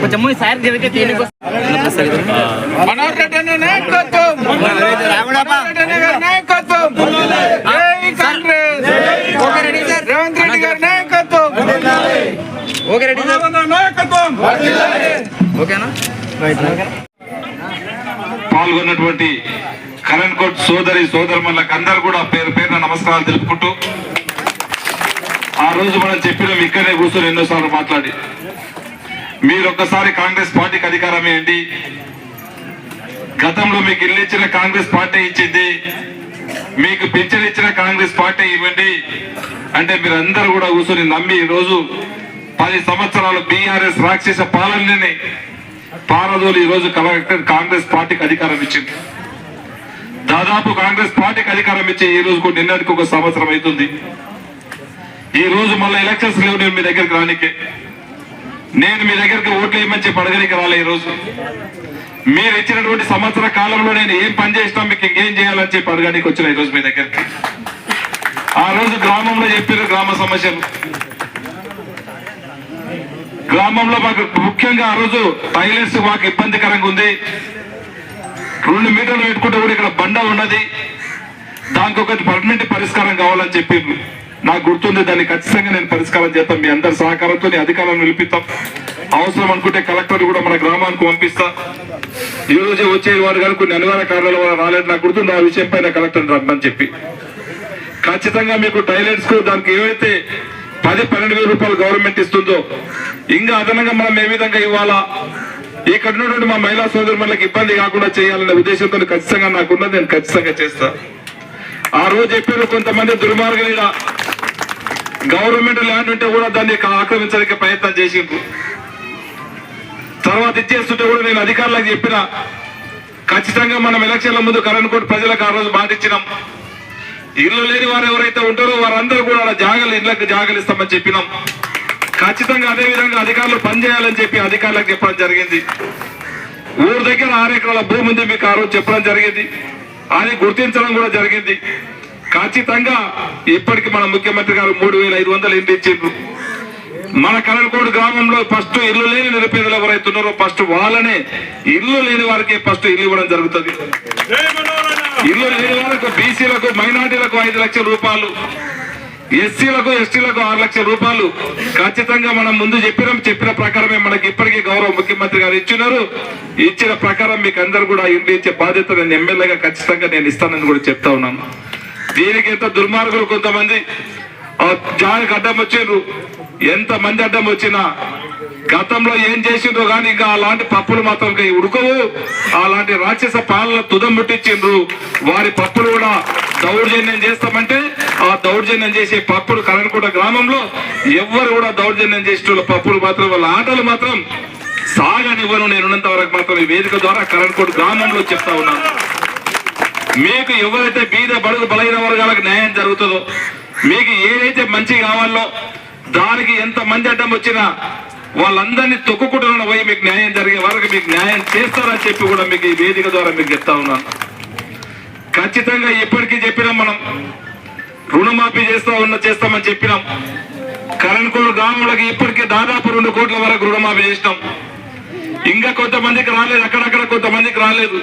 కొంచెం సార్ జరిగితే దీనికి మనోహర్ రెడ్డి నాయకత్వం నాయకత్వం రేవంత్ రెడ్డి గారి నాయకత్వం ఓకే నాయకత్వం ఓకేనా పాల్గొన్నటువంటి కరణ్ కోట్ సోదరి సోదరులకు అందరూ కూడా పేరు పేరున నమస్కారాలు తెలుపుకుంటూ ఆ రోజు మనం చెప్పినాం ఇక్కడనే కూర్చొని ఎన్నోసార్లు మాట్లాడి. మీరు ఒక్కసారి కాంగ్రెస్ పార్టీకి అధికారం ఏంటి? గతంలో మీకు ఇల్లు ఇచ్చిన కాంగ్రెస్ పార్టీ ఇచ్చింది మీకు పింఛన్ ఇచ్చిన కాంగ్రెస్ పార్టీ ఇవ్వండి అంటే మీరు కూడా కూర్చొని నమ్మి రోజు పది సంవత్సరాలు బీఆర్ఎస్ రాక్షస పాలనని పారదోలు ఈ రోజు కలెక్టర్ కాంగ్రెస్ పార్టీకి అధికారం ఇచ్చింది. దాదాపు కాంగ్రెస్ పార్టీకి అధికారం ఇచ్చి ఈ రోజు కూడా నిన్నటికి ఒక సంవత్సరం అవుతుంది. ఈ రోజు మళ్ళీ ఎలక్షన్స్ లేవు నేను మీ దగ్గరికి రానికే. నేను మీ దగ్గరికి ఓట్లు వేయమని చెప్పి అడగడానికి రాలే ఈ రోజు. మీరు ఇచ్చినటువంటి సంవత్సర కాలంలో నేను ఏం పని చేసినా మీకు ఇంకేం చేయాలని చెప్పి అడగడానికి వచ్చిన ఈ రోజు మీ దగ్గరికి. ఆ రోజు గ్రామంలో చెప్పారు గ్రామ సమస్యలు. గ్రామంలో మాకు ముఖ్యంగా ఆ రోజు టైలెట్స్ మాకు ఇబ్బందికరంగా ఉంది. రెండు మీటర్లు పెట్టుకుంటే కూడా ఇక్కడ బండ ఉన్నది. దానికి ఒకటి పర్మనెంట్ పరిష్కారం కావాలని చెప్పిండ్రు నాకు గుర్తుంది. దాన్ని ఖచ్చితంగా నేను పరిష్కారం చేస్తాం మీ అందరి సహకారంతో అధికారాన్ని నిలిపిస్తాం. అవసరం అనుకుంటే కలెక్టర్ కూడా మన గ్రామానికి పంపిస్తా. ఈ రోజు వచ్చే వారు కానీ కొన్ని అనుమాన కారణాల వల్ల రాలేదు. నాకు గుర్తుంది ఆ విషయం పైన కలెక్టర్ రమ్మని చెప్పి. ఖచ్చితంగా మీకు టైలెట్స్కు దానికి ఏవైతే పది పన్నెండు వేల రూపాయలు గవర్నమెంట్ ఇస్తుందో ఇంకా అదనంగా మనం ఏ విధంగా ఇవ్వాలా? ఇక్కడ నుండి మా మహిళా సోదరులకు ఇబ్బంది కాకుండా చేయాలనే ఉద్దేశంతో ఖచ్చితంగా నాకున్నది నేను ఖచ్చితంగా చేస్తా. ఆ రోజు చెప్పారు కొంతమంది దుర్మార్గులు గవర్నమెంట్ ల్యాండ్ ఉంటే కూడా దాన్ని ఆక్రమించడానికి ప్రయత్నం చేసిండ్రు. తర్వాత ఇచ్చేస్తుంటే కూడా నేను అధికారులకు చెప్పిన ఖచ్చితంగా మనం ఎలక్షన్ల ముందు కరణ్కోట్ ప్రజలకు ఆ రోజు బాధించినాం ఇల్లు లేని వారు ఎవరైతే ఉంటారో వారందరూ కూడా జాగలు ఇళ్ళకి జాగలు ఇస్తామని చెప్పినాం. ఖచ్చితంగా అదే విధంగా అధికారులు పనిచేయాలని చెప్పి అధికారులకు చెప్పడం జరిగింది. ఊరు దగ్గర ఆరు ఎకరాల భూమి ఉంది మీకు ఆ రోజు చెప్పడం జరిగింది. అది గుర్తించడం కూడా జరిగింది. ఖచ్చితంగా ఇప్పటికి మన ముఖ్యమంత్రి గారు మూడు వేల ఐదు వందలు ఇంటి ఇచ్చిండ్రు. మన కరణకోడు గ్రామంలో ఫస్ట్ ఇల్లు లేని నిరుపేదలు ఎవరైతే ఉన్నారో ఫస్ట్ వాళ్ళనే ఇల్లు లేని వారికి ఫస్ట్ ఇల్లు ఇవ్వడం జరుగుతుంది. ఇల్లు లేని వారికి బీసీలకు మైనార్టీలకు ఐదు లక్షల రూపాయలు. ఎస్సీలకు ఎస్టీలకు ఆరు లక్షల రూపాయలు ఖచ్చితంగా మనం ముందు చెప్పినాం. చెప్పిన ప్రకారమే మనకి ఇప్పటికీ గౌరవ ముఖ్యమంత్రి గారు ఇచ్చినారు. ఇచ్చిన ప్రకారం మీకు అందరు కూడా ఇంటి ఇచ్చే బాధ్యత నేను ఎమ్మెల్యేగా ఖచ్చితంగా నేను ఇస్తానని కూడా చెప్తా ఉన్నాను. దీనికి ఎంత దుర్మార్గులు కొంతమంది. ఆ జానికి అడ్డం వచ్చిండ్రు ఎంత మంది అడ్డం వచ్చినా గతంలో ఏం చేసిండ్రో కానీ ఇంకా అలాంటి పప్పులు మాత్రం ఇంకా ఉడకవు. అలాంటి రాక్షస పాలన తుదం ముట్టించిండ్రు. వారి పప్పులు కూడా దౌర్జన్యం చేస్తామంటే ఆ దౌర్జన్యం చేసే పప్పులు కరణకోట గ్రామంలో ఎవ్వరు కూడా దౌర్జన్యం చేసిన పప్పులు మాత్రం వాళ్ళ ఆటలు మాత్రం సాగనివ్వను నేనున్నంత వరకు మాత్రం ఈ వేదిక ద్వారా కరణకోట గ్రామంలో చెప్తా ఉన్నాను. మీకు ఎవరైతే బీద బడుగు బలైన వర్గాలకు న్యాయం జరుగుతుందో మీకు ఏదైతే మంచి కావాలో దానికి ఎంత మంది అడ్డం వచ్చినా వాళ్ళందరినీ తొక్కుకుంటున్న పోయి మీకు న్యాయం జరిగే వరకు మీకు న్యాయం చేస్తారని చెప్పి కూడా మీకు ఈ వేదిక ద్వారా మీకు చెప్తా ఉన్నాను. ఖచ్చితంగా ఇప్పటికీ చెప్పినాం మనం. రుణమాఫీ చేస్తా ఉన్న చేస్తామని చెప్పినాం. కరణ్కోడు గ్రామంలోకి ఇప్పటికే దాదాపు రెండు కోట్ల వరకు రుణమాఫీ చేసినాం. ఇంకా కొంతమందికి రాలేదు అక్కడక్కడ కొంతమందికి రాలేదు.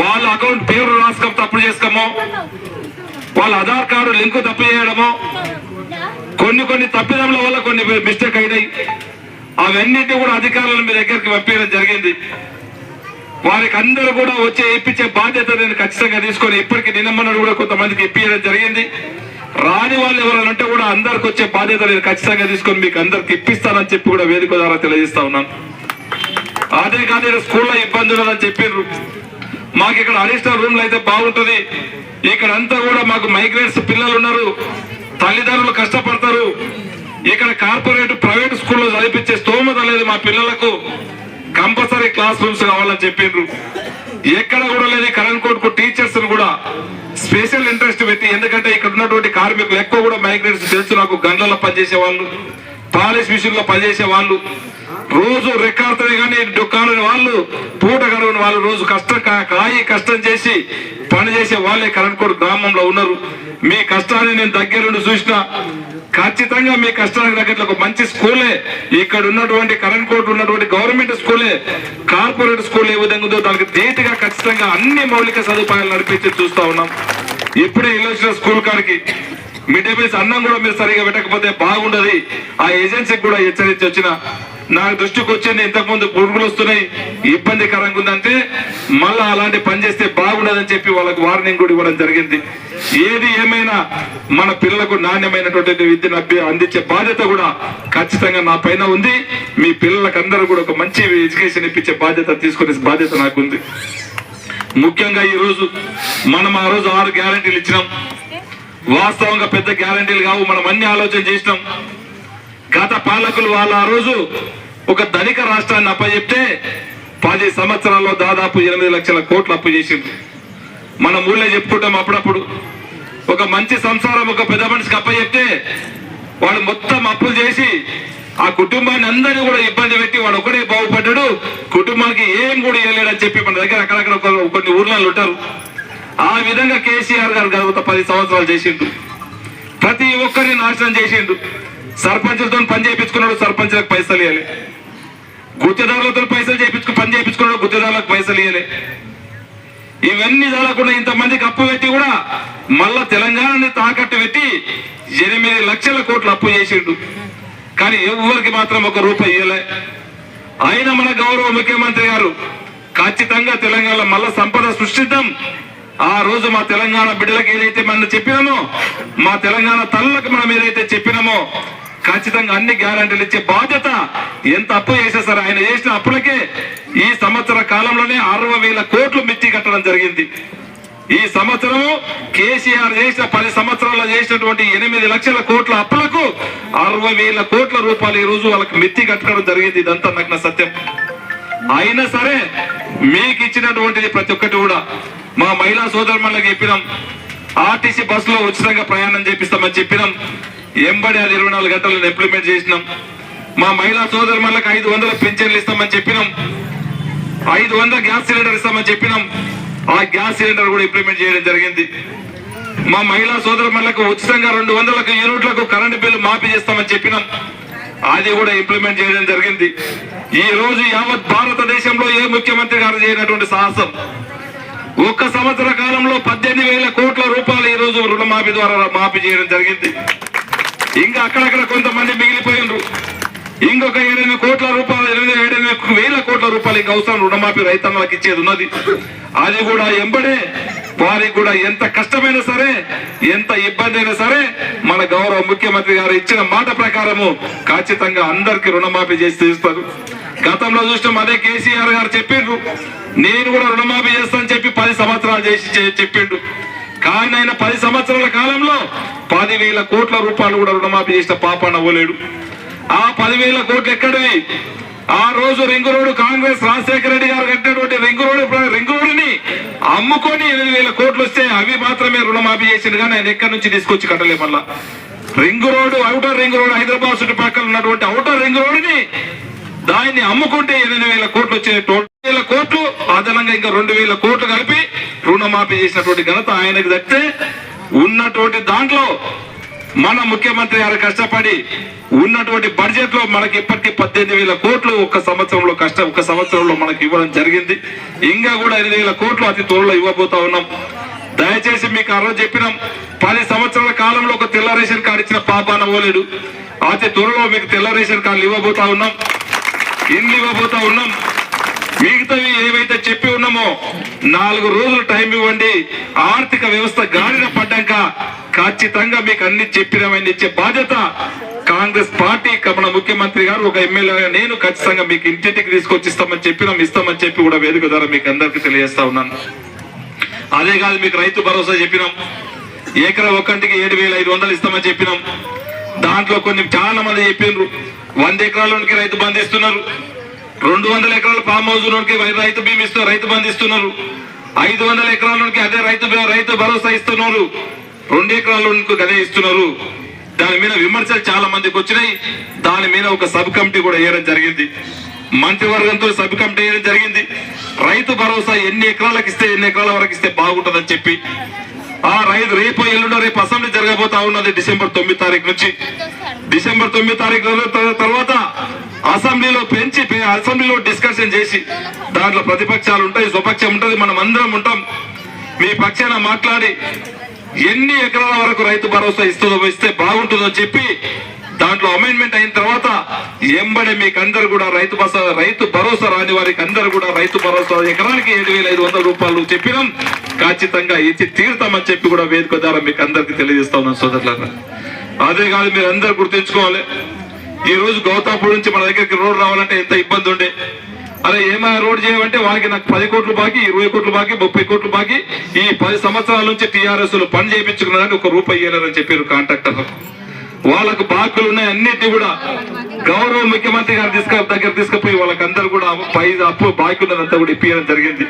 వాళ్ళ అకౌంట్ పేరు రాసుకో తప్పు చేసుకోమో వాళ్ళ ఆధార్ కార్డు లింక్ తప్పు చేయడమో కొన్ని కొన్ని తప్పిదముల వల్ల కొన్ని మిస్టేక్ అయినాయి. అవన్నిటి కూడా అధికారులను మీ దగ్గరికి పంపించడం జరిగింది. వారికి అందరూ కూడా వచ్చే ఇప్పించే బాధ్యత నేను ఖచ్చితంగా తీసుకొని ఇప్పటికీ నిన్నమ్మను కూడా కొంతమందికి ఇప్పించడం జరిగింది. రాని వాళ్ళు ఎవరైనా ఉంటే కూడా అందరికి వచ్చే బాధ్యత నేను ఖచ్చితంగా తీసుకొని మీకు అందరికి ఇప్పిస్తానని చెప్పి కూడా వేదిక ద్వారా తెలియజేస్తా ఉన్నాను అదే కానీ స్కూల్లో ఇబ్బంది ఉన్నదని చెప్పిండ్రు మాకు ఇక్కడ అడిషనల్ రూమ్లు అయితే బాగుంటుంది. ఇక్కడ అంతా కూడా మాకు మైగ్రేట్స్ పిల్లలు ఉన్నారు. తల్లిదండ్రులు కష్టపడతారు. ఇక్కడ కార్పొరేట్ ప్రైవేట్ స్కూల్లో చదివించే స్తోమత లేదు మా పిల్లలకు కంపల్సరీ క్లాస్ రూమ్స్ కావాలని చెప్పిండ్రు ఎక్కడ కూడా లేని కరణ్ కోట్కు టీచర్స్ కూడా స్పెషల్ ఇంట్రెస్ట్ పెట్టి ఎందుకంటే ఇక్కడ ఉన్నటువంటి కార్మికులు ఎక్కువ కూడా మైగ్రేట్స్ తెలుసు నాకు గండ్లలో పనిచేసే వాళ్ళు పాలిష్ మిషన్లో పనిచేసే వాళ్ళు. రోజు రెక్కాడుతుంది కానీ డొక్కాడని వాళ్ళు పూట గడవని వాళ్ళు రోజు కష్టం కా- కాయి కష్టం చేసి పని చేసే వాళ్ళే కరణ్కోట గ్రామంలో ఉన్నారు. మీ కష్టాన్ని నేను దగ్గరుండి చూసిన ఖచ్చితంగా మీ కష్టానికి తగ్గట్లు ఒక మంచి స్కూలే. ఇక్కడ ఉన్నటువంటి కరెంట్ కోర్టు ఉన్నటువంటి గవర్నమెంట్ స్కూలే. కార్పొరేట్ స్కూల్ ఏ విధంగా ఉందో దానికి ధీటుగా ఖచ్చితంగా అన్ని మౌలిక సదుపాయాలు నడిపించి చూస్తా ఉన్నాం. ఇప్పుడే వెళ్ళొచ్చిన స్కూల్ కాడికి మిడ్ డే మీల్స్ అన్నం కూడా మీరు సరిగా పెట్టకపోతే బాగుండదు. ఆ ఏజెన్సీకి కూడా హెచ్చరించి వచ్చిన నాకు దృష్టికి వచ్చింది ఇంతకుముందు పురుగులు వస్తున్నాయి ఇబ్బందికరంగా ఉందంటే మళ్ళా అలాంటి పని చేస్తే బాగుండదని చెప్పి వాళ్ళకు వార్నింగ్ కూడా ఇవ్వడం జరిగింది. ఏది ఏమైనా మన పిల్లలకు నాణ్యమైనటువంటి విద్యను అభ్య- అందించే బాధ్యత కూడా ఖచ్చితంగా నా పైన ఉంది. మీ పిల్లలకందరూ కూడా ఒక మంచి ఎడ్యుకేషన్ ఇప్పించే బాధ్యత తీసుకునే బాధ్యత నాకు ఉంది ముఖ్యంగా ఈరోజు మనం ఆ రోజు ఆరు గ్యారంటీలు ఇచ్చినాం. వాస్తవంగా పెద్ద గ్యారంటీలు కావు మనం అన్ని ఆలోచన చేసినాం. గత పాలకులు వాళ్ళు ఆ రోజు ఒక ధనిక రాష్ట్రాన్ని అప్పచెప్తే పది సంవత్సరాల్లో దాదాపు ఎనిమిది లక్షల కోట్లు అప్పు చేసింది మనం ఊళ్ళో చెప్పుకుంటాం అప్పుడప్పుడు. ఒక మంచి సంసారం ఒక పెద్ద మనిషికి అప్పచెప్తే వాడు మొత్తం అప్పులు చేసి ఆ కుటుంబాన్ని అందరినీ కూడా ఇబ్బంది పెట్టి వాడు ఒకడే బాగుపడ్డాడు. కుటుంబానికి ఏం కూడా ఇవ్వలేడని చెప్పి మన దగ్గర అక్కడక్కడ ఒక- కొన్ని ఊర్లలో ఉంటారు. ఆ విధంగా కేసీఆర్ గారు గత పది సంవత్సరాలు చేసిండు ప్రతి ఒక్కరిని నాశనం చేసిండు సర్పంచులతో పని చేయించుకున్నాడు సర్పంచులకు పైసలు ఇవ్వాలి గుత్తేదారులతో పైసలు చేయించుకు పని చేయించుకున్నాడు గుత్తేదారులకు పైసలు ఇవ్వాలి ఇవన్నీ జరగకుండా ఇంతమందికి అప్పు పెట్టి కూడా మళ్ళా తెలంగాణని తాకట్టు పెట్టి ఎనిమిది లక్షల కోట్లు అప్పు చేసిండు. కానీ ఎవరికి మాత్రం ఒక రూపాయి ఇవ్వలే అయినా మన గౌరవ ముఖ్యమంత్రి గారు ఖచ్చితంగా తెలంగాణ మళ్ళా సంపద సృష్టిద్దాం. ఆ రోజు మా తెలంగాణ బిడ్డలకు ఏదైతే మనం చెప్పినామో మా తెలంగాణ తల్లకు మనం ఏదైతే చెప్పినామో ఖచ్చితంగా అన్ని గ్యారంటీలు ఇచ్చే బాధ్యత ఎంత అప్పు చేసేసారు సరే ఆయన చేసిన అప్పులకే ఈ సంవత్సర కాలంలోనే అరవై వేల కోట్లు మిత్తి కట్టడం జరిగింది. ఈ సంవత్సరం కేసీఆర్ చేసిన పది సంవత్సరాల్లో చేసినటువంటి ఎనిమిది లక్షల కోట్ల అప్పులకు అరవై వేల కోట్ల రూపాయలు ఈ రోజు వాళ్ళకి మిత్తి కట్టడం జరిగింది. ఇదంతా నగ్న సత్యం. అయినా సరే మీకు ఇచ్చినటువంటిది ప్రతి ఒక్కటి కూడా మా మహిళా సోదరులకు చెప్పినాం. ఆర్టీసీ బస్సులో ఉచితంగా ప్రయాణం చేపిస్తామని చెప్పినాం. ఎంబడి అది ఇరవై నాలుగు గంటలను ఇంప్లిమెంట్ చేసినాం? మా మహిళా సోదరులకు ఐదు వందల పెన్షన్లు ఇస్తామని చెప్పినాం. ఐదు వందల గ్యాస్ సిలిండర్ ఇస్తామని చెప్పినాం. ఆ గ్యాస్ సిలిండర్ కూడా ఇంప్లిమెంట్ చేయడం జరిగింది. మా మహిళా సోదరులకు ఉచితంగా రెండు వందలకు యూనిట్లకు కరెంటు బిల్లు మాఫీ చేస్తామని చెప్పినాం. అది కూడా ఇంప్లిమెంట్ చేయడం జరిగింది. ఈ రోజు యావత్ భారతదేశంలో ఏ ముఖ్యమంత్రి గారు చేయనటువంటి సాహసం? ఒక్క సంవత్సర కాలంలో పద్దెనిమిది వేల కోట్ల రూపాయలు ఈ రోజు రుణమాఫీ ద్వారా మాఫీ చేయడం జరిగింది. ఇంకా అక్కడక్కడ కొంతమంది మిగిలిపోయినరు. ఇంకొక ఏడెనిమిది కోట్ల రూపాయలు ఎనిమిది ఏడెనిమిది వేల కోట్ల రూపాయలు ఇంకా అవసరం రుణమాఫీ రైతన్నలకు ఇచ్చేది ఉన్నది. అది కూడా ఎంబడే వారికి కూడా ఎంత కష్టమైనా సరే ఎంత ఇబ్బంది అయినా సరే మన గౌరవ ముఖ్యమంత్రి గారు ఇచ్చిన మాట ప్రకారము ఖచ్చితంగా అందరికి రుణమాఫీ చేసి తీస్తారు గతంలో చూసినాం అదే కేసీఆర్ గారు చెప్పిండ్రు. నేను కూడా రుణమాఫీ చేస్తానని చెప్పి పది సంవత్సరాలు చేసి చెప్పిండు. కానీ ఆయన పది సంవత్సరాల కాలంలో పదివేల కోట్ల రూపాయలు కూడా రుణమాఫీ చేసిన పాప నవ్వలేడు ఆ పదివేల కోట్లు ఎక్కడివి? ఆ రోజు రింగు రోడ్డు కాంగ్రెస్ రాజశేఖర రెడ్డి గారు కట్టినటువంటి రింగు రోడ్డు రింగు రోడ్డుని అమ్ముకొని ఎనిమిది వేల కోట్లు వస్తే అవి మాత్రమే రుణమాఫీ చేసిండు కానీ ఆయన ఎక్కడి నుంచి తీసుకొచ్చి కట్టలే మళ్ళా. Ring road outer ring road Hyderabad చుట్టుపక్కల ఉన్నటువంటి అవుటర్ రింగ్ రోడ్డుని దాన్ని అమ్ముకుంటే ఎనిమిది వేల కోట్లు వచ్చే టోటల్ వేల కోట్లు అదనంగా ఇంకా రెండు వేల కోట్లు కలిపి రుణమాఫీ చేసినటువంటి ఘనత ఆయనకు దక్కితే ఉన్నటువంటి దాంట్లో మన ముఖ్యమంత్రి గారు కష్టపడి ఉన్నటువంటి బడ్జెట్లో మనకి ఇప్పటికీ పద్దెనిమిది వేల కోట్లు ఒక సంవత్సరంలో కష్టం ఒక సంవత్సరంలో మనకి ఇవ్వడం జరిగింది. ఇంకా కూడా ఎనిమిది వేల కోట్లు అతి త్వరలో ఇవ్వబోతా ఉన్నాం. దయచేసి మీకు ఆ రోజు చెప్పినాం. పది సంవత్సరాల కాలంలో ఒక తెల్ల రేషన్ కార్డు ఇచ్చిన పాపాన పోలేడు అతి త్వరలో మీకు తెల్ల రేషన్ కార్డులు ఇవ్వబోతా ఉన్నాం. ఇన్ని ఇవ్వబోతా ఉన్నాం. మిగతావి ఏవైతే చెప్పి ఉన్నామో నాలుగు రోజులు టైం ఇవ్వండి. ఆర్థిక వ్యవస్థ గాడిన పడ్డాక ఖచ్చితంగా మీకు అన్ని చెప్పినామని ఇచ్చే బాధ్యత కాంగ్రెస్ పార్టీ మన ముఖ్యమంత్రి గారు ఒక ఎమ్మెల్యేగా నేను ఖచ్చితంగా మీకు ఇంటింటికి తీసుకొచ్చి ఇస్తామని చెప్పినాం ఇస్తామని చెప్పి కూడా వేదిక ద్వారా మీకు అందరికీ తెలియజేస్తా ఉన్నాను. అదే కాదు మీకు రైతు భరోసా చెప్పినాం. ఏకరా ఒక్కంటికి ఏడు వేల ఐదు వందలు ఇస్తామని చెప్పినాం. దాంట్లో కొన్ని చాలా మంది చెప్పిండ్రు వంద ఎకరాలకి రైతు బంధిస్తున్నారు రెండు వందల ఎకరాల ఫామ్ హౌస్ లోనికి రైతు బీమా ఇస్తున్నారు రైతు బంధు ఇస్తున్నారు. ఐదు వందల ఎకరాలకి అదే రైతు రైతు భరోసా ఇస్తున్నారు. రెండు ఎకరాలకి అదే ఇస్తున్నారు. దాని మీద విమర్శలు చాలా మందికి వచ్చినాయి. దాని మీద ఒక సబ్ కమిటీ కూడా వేయడం జరిగింది. మంత్రివర్గంతో సబ్ కమిటీ వేయడం జరిగింది. రైతు భరోసా ఎన్ని ఎకరాలకు ఇస్తే ఎన్ని ఎకరాల వరకు ఇస్తే బాగుంటుందని చెప్పి. ఆ రైతు రేపు ఎల్లుండో రేపు అసెంబ్లీ జరగబోతా ఉన్నది డిసెంబర్ తొమ్మిది తారీఖు నుంచి. డిసెంబర్ తొమ్మిది తారీఖు తర్వాత అసెంబ్లీలో పెంచి అసెంబ్లీలో డిస్కషన్ చేసి దాంట్లో ప్రతిపక్షాలు ఉంటాయి స్వపక్షం ఉంటుంది మనం అందరం ఉంటాం. మీ పక్షాన మాట్లాడి ఎన్ని ఎకరాల వరకు రైతు భరోసా ఇస్తుందో ఇస్తే బాగుంటుందో చెప్పి దాంట్లో అమెండ్మెంట్ అయిన తర్వాత ఎంబడి మీకు అందరు కూడా రైతు బస రైతు భరోసా రాని వారికి అందరు కూడా రైతు భరోసా ఎకరానికి ఏడు వేల ఐదు వందల రూపాయలు చెప్పినాం. ఖచ్చితంగా ఇచ్చి తీరుతామని చెప్పి కూడా వేదిక ద్వారా మీకు అందరికి తెలియజేస్తా ఉన్నాం సోదరులారా. అదే కాదు మీరు అందరు గుర్తుంచుకోవాలి. ఈ రోజు గౌతాపూర్ నుంచి మన దగ్గరికి రోడ్ రావాలంటే ఎంత ఇబ్బంది ఉండే? అరే ఏమైనా రోడ్ చేయమంటే వారికి నాకు పది కోట్లు బాకీ ఇరవై కోట్లు బాకీ ముప్పై కోట్లు బాకీ. ఈ పది సంవత్సరాల నుంచి టీఆర్ఎస్ పని చేయించుకున్నారని ఒక రూపాయి ఇయ్యలేరని చెప్పారు కాంట్రాక్టర్ వాళ్ళకు బాకులు ఉన్నాయి అన్నిటి కూడా గౌరవ ముఖ్యమంత్రి గారు తీసుక దగ్గర తీసుకుపోయి వాళ్ళకందరూ కూడా పై అప్పు బాకీ ఉన్నదంతా కూడా ఇప్పించడం జరిగింది.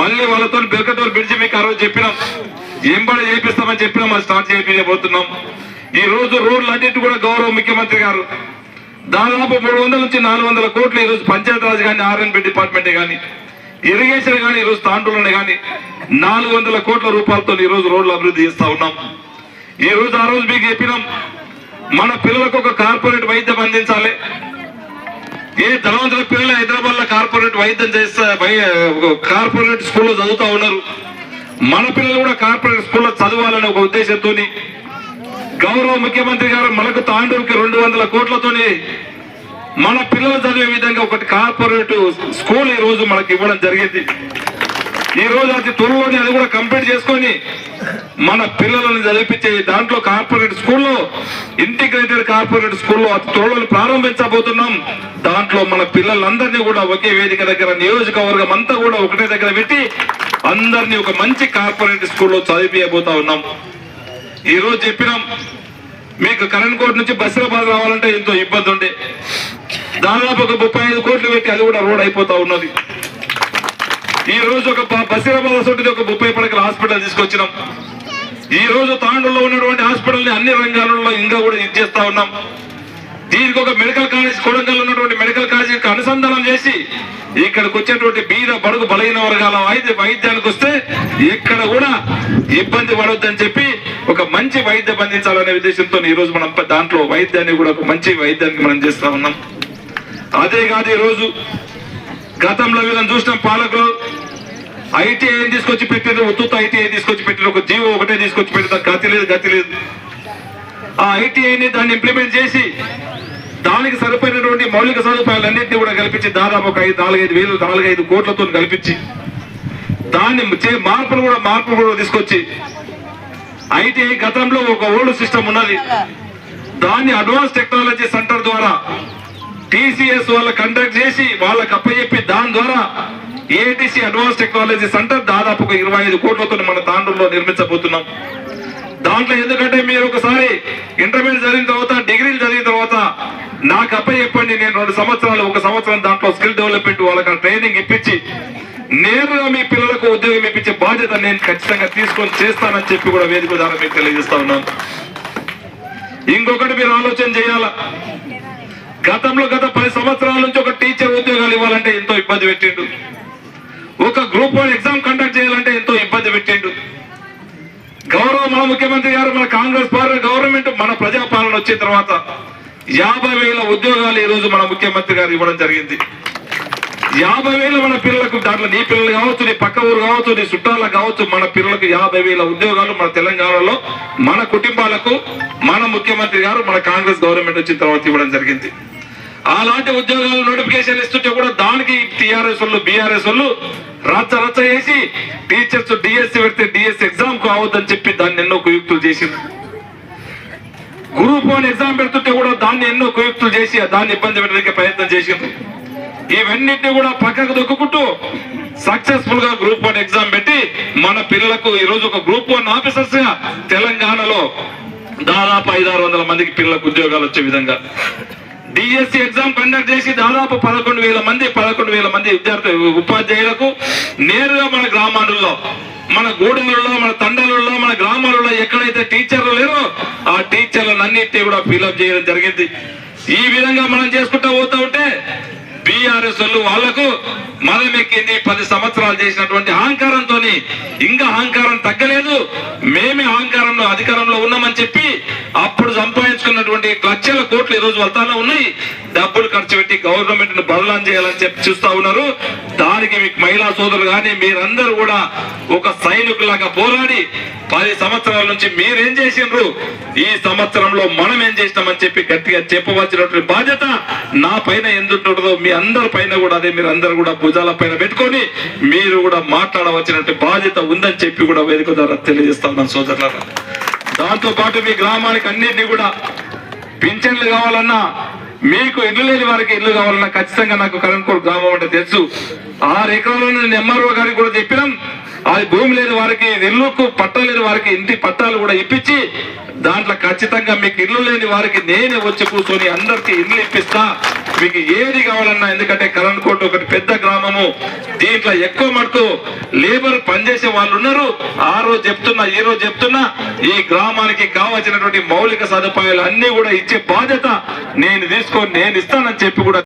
మళ్ళీ వాళ్ళతో బెల్కటూరు బ్రిడ్జి మీకు ఆ రోజు చెప్పినాం. ఎంబడి చేపిస్తామని చెప్పినాం అది స్టార్ట్ చేయించబోతున్నాం ఈ రోజు రోడ్లు అన్నిటి కూడా గౌరవ ముఖ్యమంత్రి గారు. దాదాపు మూడు వందల నుంచి నాలుగు వందల కోట్లు ఈ రోజు పంచాయతీరాజ్ కానీ ఆర్ఎన్బి డిపార్ట్మెంట్ కానీ ఇరిగేషన్ కానీ ఈరోజు రోజు కానీ నాలుగు వందల కోట్ల రూపాయలతో ఈరోజు రోడ్లు అభివృద్ధి చేస్తూ ఉన్నాం. ఈ రోజు ఆ రోజు మీకు చెప్పినాం మన పిల్లలకు ఒక కార్పొరేట్ వైద్యం అందించాలి. ఏ ధనవంతుల పిల్లలు హైదరాబాద్లో కార్పొరేట్ వైద్యం చేస్తే కార్పొరేట్ స్కూల్లో చదువుతా ఉన్నారు. మన పిల్లలు కూడా కార్పొరేట్ స్కూల్లో చదవాలనే ఒక ఉద్దేశంతో గౌరవ ముఖ్యమంత్రి గారు మనకు తాండూరుకి రెండు వందల కోట్లతోని మన పిల్లలు చదివే విధంగా ఒకటి కార్పొరేట్ స్కూల్ ఈ రోజు మనకి ఇవ్వడం జరిగింది. ఈ రోజు అతి త్వరలోనే అది కూడా కంప్లీట్ చేసుకొని మన పిల్లలను చదివించే దాంట్లో కార్పొరేట్ స్కూల్లో ఇంటిగ్రేటెడ్ కార్పొరేట్ స్కూల్లో అతి త్వరలో ప్రారంభించబోతున్నాం. దాంట్లో మన పిల్లలందరినీ కూడా ఒకే వేదిక దగ్గర నియోజకవర్గం అంతా కూడా ఒకటే దగ్గర పెట్టి అందరినీ ఒక మంచి కార్పొరేట్ స్కూల్లో చదివిపోతా ఉన్నాం. ఈ రోజు చెప్పినాం మీకు కరెంట్ కోట్ నుంచి బస్సులబాద్ రావాలంటే ఎంతో ఇబ్బంది ఉండే. దాదాపు ఒక ముప్పై ఐదు కోట్లు పెట్టి అది కూడా రోడ్ అయిపోతా ఉన్నది. ఈ రోజు ఒక బసీరాబాద్ అసొంటిది ఒక ముప్పై పడకల హాస్పిటల్ తీసుకొచ్చినాం. ఈ రోజు తాండూలో ఉన్నటువంటి హాస్పిటల్ని అన్ని రంగాలలో ఇంకా కూడా ఇది చేస్తా ఉన్నాం. దీనికి ఒక మెడికల్ కాలేజ్ కొడంగల్ ఉన్నటువంటి మెడికల్ కాలేజీకి అనుసంధానం చేసి ఇక్కడికి వచ్చేటువంటి బీద బడుగు బలహీన వర్గాల వైద్య వైద్యానికి వస్తే ఇక్కడ కూడా ఇబ్బంది పడొద్దని చెప్పి ఒక మంచి వైద్యం అందించాలనే ఉద్దేశంతో ఈ రోజు మనం దాంట్లో వైద్యాన్ని కూడా ఒక మంచి వైద్యానికి మనం చేస్తా ఉన్నాం. అదే కాదు ఈరోజు రోజు గతంలో వీళ్ళని చూసిన పాలకులు. ఐటీఐ తీసుకొచ్చి పెట్టారు ఉత్తుత ఐటీఐ తీసుకొచ్చి పెట్టిన ఒక జీవో ఒకటే తీసుకొచ్చి పెట్టిన గతి లేదు గతి లేదు. ఆ ఐటీఐని దాన్ని ఇంప్లిమెంట్ చేసి దానికి సరిపోయినటువంటి మౌలిక సదుపాయాలన్నింటినీ కూడా కల్పించి దాదాపు ఒక ఐదు నాలుగైదు వేలు నాలుగైదు కోట్లతో కల్పించి దాన్ని మార్పులు కూడా మార్పులు కూడా తీసుకొచ్చి ఐటీఐ గతంలో ఒక ఓల్డ్ సిస్టమ్ ఉన్నది. దాన్ని అడ్వాన్స్ టెక్నాలజీ సెంటర్ ద్వారా టీసీఎస్ వాళ్ళ కండక్ట్ చేసి వాళ్ళకి అప్పచెప్పి దాని ద్వారా ఏటీసీ అడ్వాన్స్ టెక్నాలజీ సెంటర్ దాదాపు ఒక ఇరవై ఐదు కోట్లతో మన తాండూరులో నిర్మించబోతున్నాం. దాంట్లో ఎందుకంటే మీరు ఒకసారి ఇంటర్మీడియట్ చదివిన తర్వాత డిగ్రీలు చదివిన తర్వాత నాకు అప్ప చెప్పండి నేను రెండు సంవత్సరాలు ఒక సంవత్సరం దాంట్లో స్కిల్ డెవలప్మెంట్ వాళ్ళకి ట్రైనింగ్ ఇప్పించి నేరుగా మీ పిల్లలకు ఉద్యోగం ఇప్పించే బాధ్యత నేను ఖచ్చితంగా తీసుకొని చేస్తానని చెప్పి కూడా వేదిక ద్వారా మీకు తెలియజేస్తా ఉన్నాను. ఇంకొకటి మీరు ఆలోచన చేయాలా? గతంలో గత పది సంవత్సరాల నుంచి ఒక టీచర్ ఉద్యోగాలు ఇవ్వాలంటే ఎంతో ఇబ్బంది పెట్టిండు ఒక గ్రూప్ వన్ ఎగ్జామ్ కండక్ట్ చేయాలంటే ఎంతో ఇబ్బంది పెట్టిండు గౌరవ మన ముఖ్యమంత్రి గారు మన కాంగ్రెస్ పార్టీ గవర్నమెంట్ మన ప్రజాపాలన వచ్చిన తర్వాత యాభై వేల ఉద్యోగాలు ఈ రోజు మన ముఖ్యమంత్రి గారు ఇవ్వడం జరిగింది. యాభై వేలు మన పిల్లలకు దాంట్లో నీ పిల్లలు కావచ్చు నీ పక్క ఊరు కావచ్చు నీ చుట్టాలకు కావచ్చు మన పిల్లలకు యాభై వేల ఉద్యోగాలు మన తెలంగాణలో మన కుటుంబాలకు మన ముఖ్యమంత్రి గారు మన కాంగ్రెస్ గవర్నమెంట్ వచ్చిన తర్వాత ఇవ్వడం జరిగింది. అలాంటి ఉద్యోగాలు నోటిఫికేషన్ ఇస్తుంటే కూడా దానికి టీఆర్ఎస్ వాళ్ళు బీఆర్ఎస్ వాళ్ళు రచ్చ రచ్చ చేసి టీచర్స్ డిఎస్సి పెడితే డిఎస్సి ఎగ్జామ్ కావద్దని చెప్పి దాన్ని ఎన్నో కుయుక్తులు చేసింది గ్రూప్ వన్ ఎగ్జామ్ పెడుతుంటే కూడా దాన్ని ఎన్నో కుయుక్తులు చేసి దాన్ని ఇబ్బంది పెట్టడానికి ప్రయత్నం చేసింది ఇవన్నిటిని కూడా పక్కకు దొక్కుకుంటూ సక్సెస్ఫుల్గా గ్రూప్ వన్ ఎగ్జామ్ పెట్టి మన పిల్లలకు ఈ రోజు ఒక గ్రూప్ వన్ ఆఫీసర్స్గా తెలంగాణలో దాదాపు ఐదారు వందల మందికి పిల్లలకు ఉద్యోగాలు వచ్చే విధంగా డిఎస్సి ఎగ్జామ్ కండక్ట్ చేసి దాదాపు పదకొండు వేల మంది పదకొండు వేల మంది విద్యార్థి ఉపాధ్యాయులకు నేరుగా మన గ్రామాలలో మన గూడెలలో మన తండలలో మన గ్రామాలలో ఎక్కడైతే టీచర్లు లేరో ఆ టీచర్లను అన్నిటినీ కూడా ఫిల్అప్ చేయడం జరిగింది. ఈ విధంగా మనం చేసుకుంటా పోతా ఉంటే బీఆర్ఎస్ వాళ్ళకు మదం ఎక్కింది. పది సంవత్సరాలు చేసినటువంటి అహంకారంతో ఇంకా అహంకారం తగ్గలేదు. మేమే అహంకారంలో అధికారంలో ఉన్నామని చెప్పి అప్పుడు సంపాదించుకున్నటువంటి లక్షల కోట్లు ఈ రోజు వెళ్తానే ఉన్నాయి. డబ్బులు ఖర్చు పెట్టి గవర్నమెంట్ను బదలాం చేయాలని చెప్పి చూస్తా ఉన్నారు. దానికి మీకు మహిళా సోదరులు కానీ మీరందరూ కూడా ఒక సైనికులాగా పోరాడి పది సంవత్సరాల నుంచి మీరేం చేసిండ్రు? ఈ సంవత్సరంలో మనం ఏం చేసినామని చెప్పి గట్టిగా చెప్పవలసినటువంటి బాధ్యత నా పైన ఎందుంటుందో మీ అందరి పైన కూడా అదే మీరు అందరు కూడా భుజాల పైన పెట్టుకొని మీరు కూడా మాట్లాడవలసినటువంటి బాధ్యత ఉందని చెప్పి కూడా వేదిక ద్వారా తెలియజేస్తాను సోదరులారా. దాంతో పాటు మీ గ్రామానికి అన్నింటినీ కూడా పింఛన్లు కావాలన్నా మీకు ఇల్లు లేని వారికి ఇల్లు కావాలన్నా ఖచ్చితంగా నాకు కరణ్కోట్ గ్రామం అంటే తెలుసు. ఆరు ఎకరాలను నేను ఎంఆర్ఓ గారికి కూడా చెప్పినాం. అది భూమి లేని వారికి ఇల్లుకు పట్టా లేని వారికి ఇంటి పట్టాలు కూడా ఇప్పించి దాంట్లో ఖచ్చితంగా మీకు ఇల్లు లేని వారికి నేనే వచ్చి కూర్చొని అందరికి ఇల్లు ఇప్పిస్తా. మీకు ఏది కావాలన్నా ఎందుకంటే కరణ్కోట్ ఒకటి పెద్ద గ్రామము. దీంట్లో ఎక్కువ మటుకు లేబర్ పనిచేసే వాళ్ళు ఉన్నారు. ఆ రోజు చెప్తున్నా ఈ రోజు చెప్తున్నా ఈ గ్రామానికి కావాల్సినటువంటి మౌలిక సదుపాయాలు అన్ని కూడా ఇచ్చే బాధ్యత నేను తీసుకొని నేను ఇస్తానని చెప్పి కూడా